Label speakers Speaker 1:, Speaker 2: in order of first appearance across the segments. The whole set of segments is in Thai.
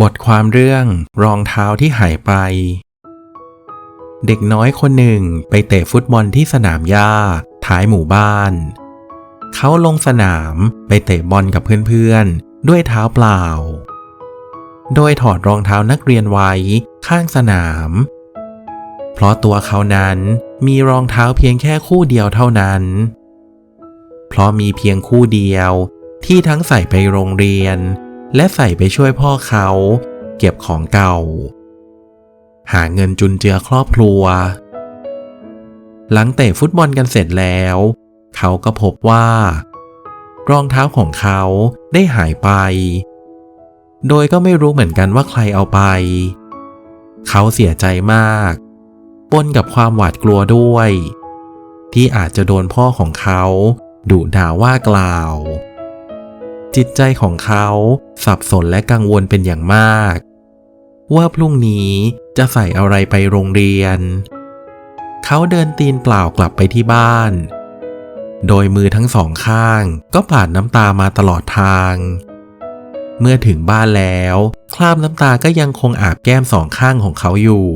Speaker 1: บทความเรื่องรองเท้าที่หายไป เด็กน้อยคนหนึ่งไปเตะฟุตบอลที่สนามหญ้าท้ายหมู่บ้าน เขาลงสนามไปเตะบอลกับเพื่อนๆ ด้วยเท้าเปล่า โดยถอดรองเท้านักเรียนไว้ข้างสนาม เพราะตัวเขานั้นมีรองเท้าเพียงแค่คู่เดียวเท่านั้น เพราะมีเพียงคู่เดียวที่ทั้งใส่ไปโรงเรียน และใส่ไปช่วยพ่อเขา เก็บของเก่า หาเงินจุนเจือครอบครัว หลังเตะฟุตบอลกันเสร็จแล้ว เขาก็พบว่ารองเท้าของเขาได้หายไป โดยก็ไม่รู้เหมือนกันว่าใครเอาไป เขาเสียใจมากปนกับความหวาดกลัวด้วย ที่อาจจะโดนพ่อของเขาดุด่าว่ากล่าว จิตใจของเขาสับสนและกังวลเป็นอย่างมาก ว่าพรุ่งนี้จะใส่อะไรไปโรงเรียน เขาเดินตีนเปล่ากลับไปที่บ้าน โดยมือทั้งสองข้างก็ปาดน้ำตามาตลอดทาง เมื่อถึงบ้านแล้ว คราบน้ำตาก็ยังคงอาบแก้มสองข้างของเขาอยู่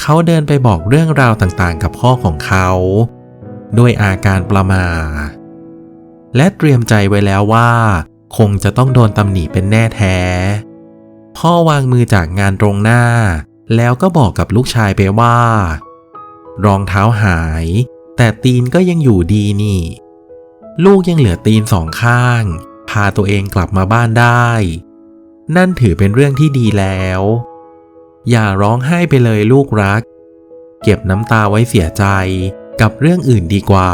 Speaker 1: เขาเดินไปบอกเรื่องราวต่างๆ กับพ่อของเขา ด้วยอาการประมา และเตรียมใจไว้แล้วว่า คงจะต้องโดนตำหนิเป็นแน่แท้ พ่อวางมือจากงานตรงหน้า แล้วก็บอกกับลูกชายไปว่า รองเท้าหาย แต่ตีนก็ยังอยู่ดีนี่ ลูกยังเหลือตีนสองข้าง พาตัวเองกลับมาบ้านได้ นั่นถือเป็นเรื่องที่ดีแล้ว อย่าร้องไห้ไปเลยลูกรัก เก็บน้ำตาไว้เสียใจกับเรื่องอื่นดีกว่า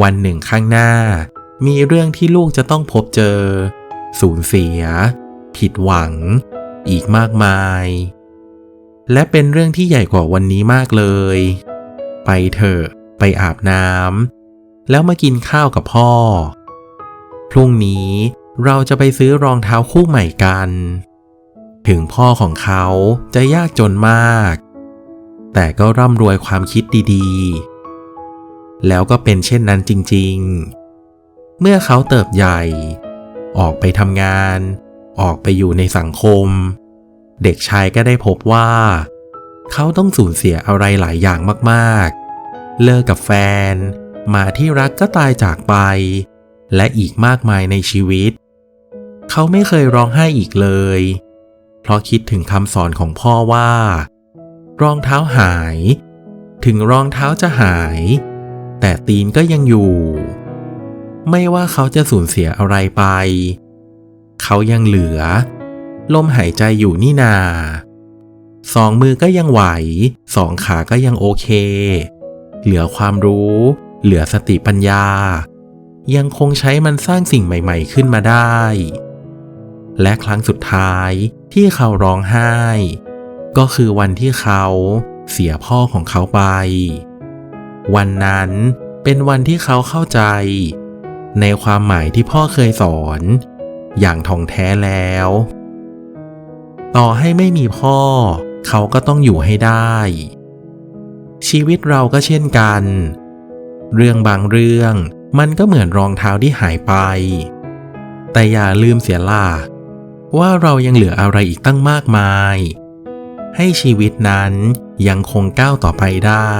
Speaker 1: วันหนึ่งข้างหน้า มีเรื่องที่ลูกจะต้องพบเจอ สูญเสีย ผิดหวัง อีกมากมาย และเป็นเรื่องที่ใหญ่กว่าวันนี้มากเลย ไปเถอะไปอาบน้ำแล้วมากินข้าวกับพ่อ พรุ่งนี้เราจะไปซื้อรองเท้าคู่ใหม่กัน ถึงพ่อของเขาจะยากจนมาก แต่ก็ร่ำรวยความคิดดีๆ แล้วก็เป็นเช่นนั้นจริงๆ เมื่อเขาเติบใหญ่ ออกไปทำงาน ออกไปอยู่ในสังคม เด็กชายก็ได้พบว่า เขาต้องสูญเสียอะไรหลายอย่างมากๆ เลิกกับแฟน มาที่รักก็ตายจากไป และอีกมากมายในชีวิต เขาไม่เคยร้องไห้อีกเลย เพราะคิดถึงคำสอนของพ่อว่า รองเท้าหาย ถึงรองเท้าจะหาย แต่ตีนก็ยังอยู่ ไม่ว่าเขาจะสูญเสียอะไรไป เขายังเหลือ ลมหายใจอยู่นี่นา สองมือก็ยังไหว สองขาก็ยังโอเค เหลือความรู้ เหลือสติปัญญา ยังคงใช้มันสร้างสิ่งใหม่ ๆ ขึ้นมาได้ และครั้งสุดท้ายที่เขาร้องไห้ ก็คือวันที่เขาเสียพ่อของเขาไป วันนั้นเป็นวันที่เขาเข้าใจ ในความหมายที่พ่อเคยสอน อย่างท่องแท้แล้ว ต่อให้ไม่มีพ่อ เขาก็ต้องอยู่ให้ได้ ชีวิตเราก็เช่นกัน เรื่องบางเรื่องมันก็เหมือนรองเท้าที่หายไป แต่อย่าลืมเสียล่ะว่าเรายังเหลืออะไรอีกตั้งมากมาย ให้ชีวิตนั้นยังคงก้าวต่อไปได้